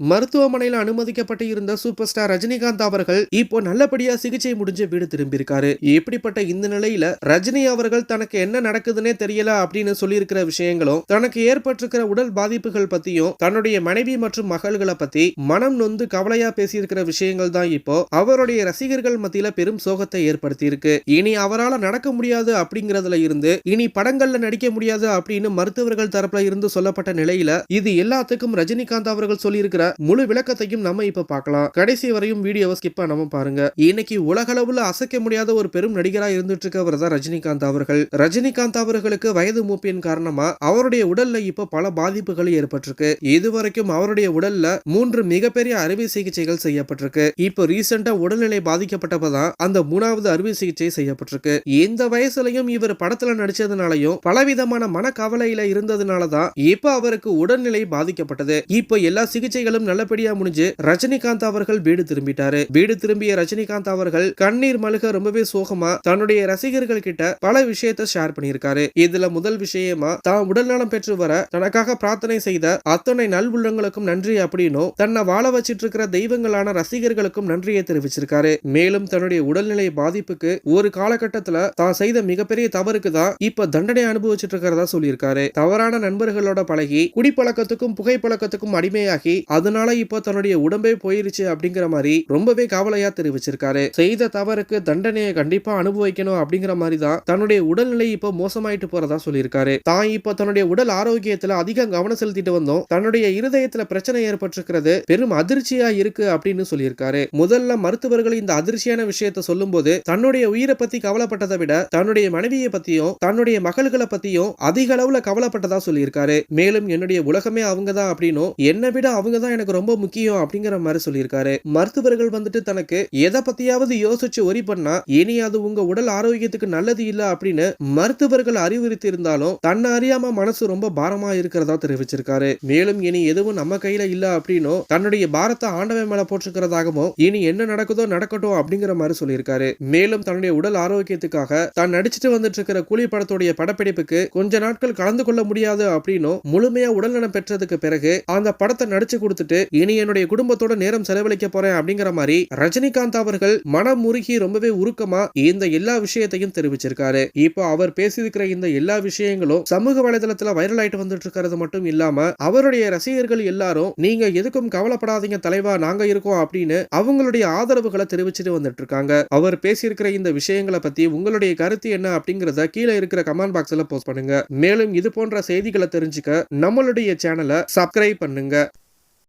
மருத்துவமனையில் அனுமதிக்கப்பட்டு இருந்த சூப்பர் ஸ்டார் ரஜினிகாந்த் அவர்கள் இப்போ நல்லபடியா சிகிச்சை முடிஞ்சு வீடு திரும்பியிருக்காரு. இப்படிப்பட்ட இந்த நிலையில ரஜினி அவர்கள் தனக்கு என்ன நடக்குதுன்னே தெரியல அப்படின்னு சொல்லியிருக்கிற விஷயங்களும் தனக்கு ஏற்பட்டிருக்கிற உடல் பாதிப்புகள் பத்தியும் தன்னுடைய மனைவி மற்றும் மகள்களை பத்தி மனம் நொந்து கவலையா பேசியிருக்கிற விஷயங்கள் தான் இப்போ அவருடைய ரசிகர்கள் மத்தியில பெரும் சோகத்தை ஏற்படுத்தி இருக்கு இனி அவரால் நடக்க முடியாது அப்படிங்கறதுல இருந்து இனி படங்கள்ல நடிக்க முடியாது அப்படின்னு மருத்துவர்கள் தரப்புல இருந்து சொல்லப்பட்ட நிலையில இது எல்லாத்துக்கும் ரஜினிகாந்த் அவர்கள் சொல்லியிருக்கிற முழு விளக்கத்தையும் நம்ம இப்ப பார்க்கலாம். கடைசி வரையும் வீடியோவை ஸ்கிப் பண்ணாம பாருங்க. இன்னைக்கு உலகளவுல அசைக்க முடியாத ஒரு பெரும் நடிகரா இருந்துட்டு இருக்கவர் தான் ரஜினிகாந்த் அவர்கள். ரஜினிகாந்த் அவர்களுக்கு வயது மூப்பின் காரணமா அவருடைய உடல்ல இப்ப பல பாதிப்புகள் ஏற்பட்டிருக்கு. இதுவரைக்கும் அவருடைய உடல்ல மூன்று மிகப்பெரிய அறுவை சிகிச்சைகள் செய்யப்பட்டிருக்கு. இப்போ ரீசெண்டா உடல்நிலை பாதிக்கப்பட்டப்பதான் அந்த மூணாவது அறுவை சிகிச்சை செய்யப்பட்டிருக்கு. இந்த வயசுலயும் இவர் படத்துல நடிச்சதுனாலயும் பலவிதமான மனக்கவலையில இருந்ததுனாலதான் இப்ப அவருக்கு உடல்நிலை பாதிக்கப்பட்டது. இப்போ எல்லா சிகிச்சைகளும் நல்லபடியா முடிஞ்சு ரஜினிகாந்த் அவர்கள் வீடு திரும்பிட்டாரு. வீடு திரும்பிய ரஜினிகாந்த் அவர்கள் கண்ணீர் மழுக ரொம்பவே சோகமா தன்னுடைய ரசிகர்கள் கிட்ட பல விஷயத்த ஷேர் பண்ணியிருக்காரு. இதுல முதல் விஷயமா தான் உடல் நலம் பெற்று வர தனக்காக பிரார்த்தனை செய்த அத்தனை நல் உள்ளங்களுக்கும் நன்றி அப்படின்னும் தன்னை வாழ வச்சிட்டு இருக்கிற தெய்வங்களான ரசிகர்களுக்கும் நன்றியை தெரிவிச்சிருக்காரு. மேலும் தன்னுடைய உடல்நிலை பாதிப்புக்கு ஒரு காலகட்டத்துல தான் செய்த மிகப்பெரிய தவறுக்கு தான் இப்ப தண்டனை அனுபவிச்சிட்டு இருக்கிறதா சொல்லியிருக்காரு. தவறான நண்பர்களோட பழகி குடிப்பழக்கத்துக்கும் புகைப்பழக்கத்துக்கும் அடிமையாகி அதனால இப்போ தன்னுடைய உடம்பே போயிருச்சு அப்படிங்கிற மாதிரி ரொம்பவே கவலையா தெரிவிச்சிருக்காரு. செய்த தவறுக்கு தண்டனையை கண்டிப்பா அனுபவிக்கணும் அப்படிங்கிற மாதிரி தான் தன்னுடைய உடல்நிலை இப்போ மோசமாயிட்டு போறதா சொல்லியிருக்காரு. தான் இப்போ தன்னுடைய உடல் ஆரோக்கியத்துல அதிகம் கவனம் செலுத்திட்டு வந்தோம். தன்னுடைய இருதயத்துல பிரச்சனை ஏற்பட்டிருக்கிறது. பெரும் அதிர்ச்சியா இருக்கு அப்படின்னு சொல்லியிருக்காரு. முதல்ல மருத்துவர்கள் இந்த அதிர்ச்சியான விஷயத்த சொல்லும்போது தன்னுடைய உயிரை பத்தி கவலைப்பட்டதை விட தன்னுடைய மனைவியை பத்தியும் தன்னுடைய மகள்களை பத்தியும் அதிக அளவுல கவலைப்பட்டதா சொல்லியிருக்காரு. மேலும் என்னுடைய உலகமே அவங்க தான் அப்படின்னும் என்னை விட அவங்க தான் எனக்கு ரொம்ப முக்கியம் அப்படிங்கிற மாதிரி சொல்லியிருக்காரு. மருத்துவர்கள் வந்துட்டு தனக்கு எதை பத்தியாவது யோசிச்சு ஒரி பண்ணா இனி அது உங்க உடல் ஆரோக்கியத்துக்கு நல்லது இல்ல அப்படின்னு மருத்துவர்கள் அறிவுறுத்தி இருந்தாலும் தன்னை அறியாம மனசு ரொம்ப பாரமா இருக்கிறதா தெரிவிச்சிருக்காரு. மேலும் இனி எதுவும் நம்ம கையில இல்ல அப்படின்னும் தன்னுடைய பாரத்தை ஆண்டவன் மேல போட்டிருக்கிறதாகவும் இனி என்ன நடக்குதோ நடக்கட்டும் அப்படிங்கிற மாதிரி சொல்லியிருக்காரு. மேலும் தன்னுடைய உடல் ஆரோக்கியத்துக்காக தான் நடிச்சிட்டு வந்துட்டு இருக்கிற கூலி படத்துடைய படப்பிடிப்புக்கு கொஞ்ச நாட்கள் கலந்து கொள்ள முடியாது அப்படின்னும் முழுமையா உடல்நலம் பெற்றதுக்கு பிறகு அந்த படத்தை நடிச்சு கொடுத்து கொடுத்துட்டு இனி என்னுடைய குடும்பத்தோட நேரம் செலவழிக்க போறேன் அப்படிங்கிற மாதிரி ரஜினிகாந்த் அவர்கள் மனம் முருகி ரொம்பவே உருக்கமா இந்த எல்லா விஷயத்தையும் தெரிவிச்சிருக்காரு. இப்போ அவர் பேசியிருக்கிற இந்த எல்லா விஷயங்களும் சமூக வலைதளத்துல வைரல் ஆயிட்டு வந்துட்டு இருக்கிறது மட்டும் இல்லாம அவருடைய ரசிகர்கள் எல்லாரும் நீங்க எதுக்கும் கவலைப்படாதீங்க தலைவா நாங்க இருக்கோம் அப்படின்னு அவங்களுடைய ஆதரவுகளை தெரிவிச்சுட்டு வந்துட்டு இருக்காங்க. அவர் பேசியிருக்கிற இந்த விஷயங்களை பத்தி உங்களுடைய கருத்து என்ன அப்படிங்கறத கீழே இருக்கிற கமெண்ட் பாக்ஸ்ல போஸ்ட் பண்ணுங்க. மேலும் இது போன்ற செய்திகளை தெரிஞ்சுக்க நம்மளுடைய சேனலை சப்ஸ்கிரைப் பண்ணுங்க.